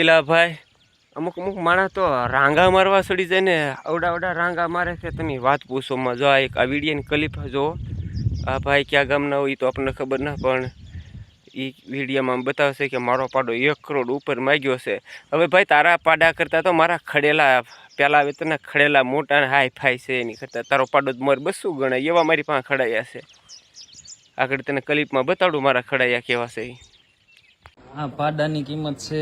એલા ભાઈ અમુક અમુક માણસ તો રાંગા મારવા સડી જાય ને અવડા અવડા રાંગા મારે છે, તમે વાત પૂછોમાં જો આ એક આ વિડીયાની ક્લિપ જો આ ભાઈ ક્યાં ગામના હોય એ તો આપણને ખબર ના, પણ એ વિડીયામાં બતાવશે કે મારો પાડો એક કરોડ ઉપર માગ્યો છે. હવે ભાઈ તારા પાડા કરતાં તો મારા ખડેલા પહેલાં તને ખડેલા મોટા હાઈ ફાઈ છે એની કરતાં. તારો પાડો મારે બસો ગણાય, એવા મારી પાસે ખડાયા છે. આગળ તને ક્લિપમાં બતાડું મારા ખડાયા કેવા છે ઈ. આ પાડાની કિંમત છે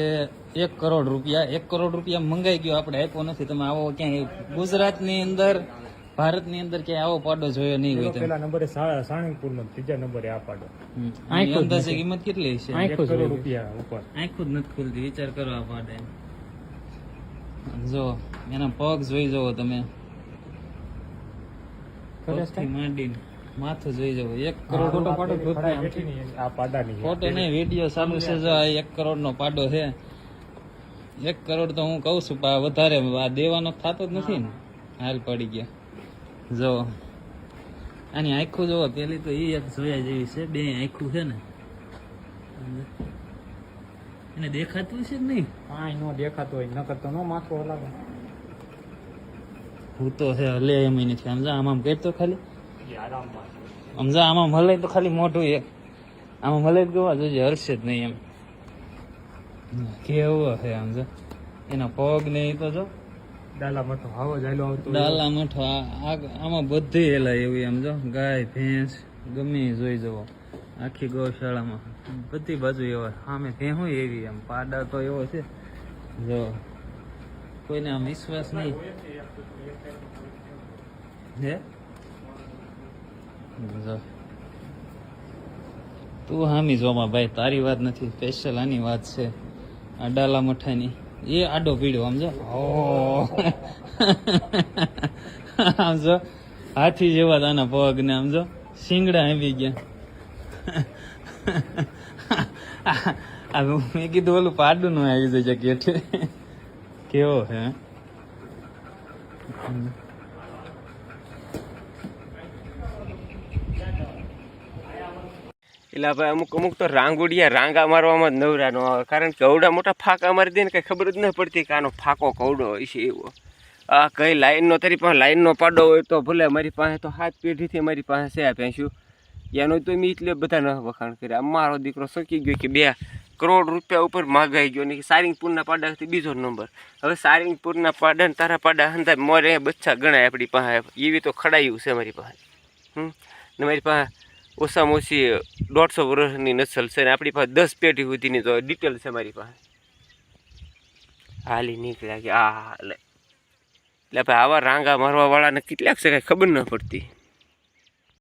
એક કરોડ રૂપિયા. એક કરોડ રૂપિયા મંગાઈ ગયો આપણે આપ્યો નથી. તમે આવો ક્યાંય ગુજરાતની અંદર ભારતની અંદર ક્યાંય આવો પાડો જોયો નહીં હોય પેલા નંબરે સાણંગપુર નો ત્રીજા નંબરે આ પાડો. અંદાજે કિંમત કેટલી છે એક કરોડ રૂપિયા ઉપર. આંખો જ નથી ખુલતી. વિચાર કરો આ પાડે જો એના પગ જોઈ જવો તમે. માંડીને. માથું જોઈ જવું એક કરોડ ફોટો પાડો ખડાઈ બેઠી ની આ પાડાની છે. ફોટો નહીં વીડિયો ચાલુ છે જો આ એક કરોડ નો પાડો છે. એક કરોડ તો હું કઉ છું પણ વધારે આ દેવાનો થતો જ નથી ને. હાલ પડી ગયા. જો આની આખું જોવો પેલી તો એ એક જોયા જેવી છે બે આખું છે ને. એને દેખાતું છે કે નહીં? કાંઈ નો દેખાતો હોય નકર તો નો માથું હલાવે. હું તો છે હલે એમ નથી સમજા આમ આમ કહેતો ખાલી. સમજા આમાં મળે તો ખાલી મોટું એક. આમાં મળે ગવા જોજે હરશે જ નહીં એમ. કેવું છે સમજા એના પગ ને એ તો જો. ડાલા મઠો હાવો જાયલો આવતો ડાલા મઠો આ- આ- આમાં બધી હેલા એવી એમ જો. ગાય ભેંસ ગમે જોઈ જવો આખી ગૌશાળામાં. બધી બાજુ એવા સામે ભેહું એવી એમ. પાડા તો એવો છે. જો. કોઈને આમ વિશ્વાસ નહીં. હે? તું હામી જોમાં ભાઈ તારી વાત નથી સ્પેશિયલ આની વાત છે આ ડાલા મઠાની. એ આડો પીડ્યો આમ જો. આમ જો હાથી જેવા તાના પગ ને આમ જો શિંગડા આવી ગયા. મેં કીધું ઓલું પાડું નું આવી જાય કેવો હે? એટલે ભાઈ અમુક અમુક તો રાંગોડિયા રાંગા મારવામાં જ નવરા નો આવે. કારણ કે અવડા મોટા ફાંકા મારી દે ને કંઈ ખબર જ ન પડતી કે આનો ફાંકો કવડો હોય છે એવો. આ કઈ લાઈનનો, તારી પાસે લાઈનનો પાડો હોય તો ભલે, મારી પાસે તો હાથ પેઢીથી મારી પાસે છે ભેંસ્યું એનો તો મેં એટલે બધા ન વખાણ કર્યા મારો દીકરો શકી ગયો કે બે કરોડ રૂપિયા ઉપર માગાઈ ગયો ને કે સારિંગપુરના પાડાથી બીજો નંબર. હવે સારિંગપુરના પાડા ને તારા પાડા હંધા મોરે બચ્ચા ગણાય આપણી પાસે. એવી તો ખડાયું છે મારી પાસે. હમ? ને મારી પાસે ઓછામાં ઓછી દોઢસો વર્ષની નસલ છે ને આપણી પાસે દસ પેઢી સુધીની તો ડિટેલ છે મારી પાસે. હાલી નીકળ્યા કે આ હાલે. એટલે ભાઈ આવા રાંગા મારવા વાળાને કેટલાક છે કાંઈ ખબર ન પડતી.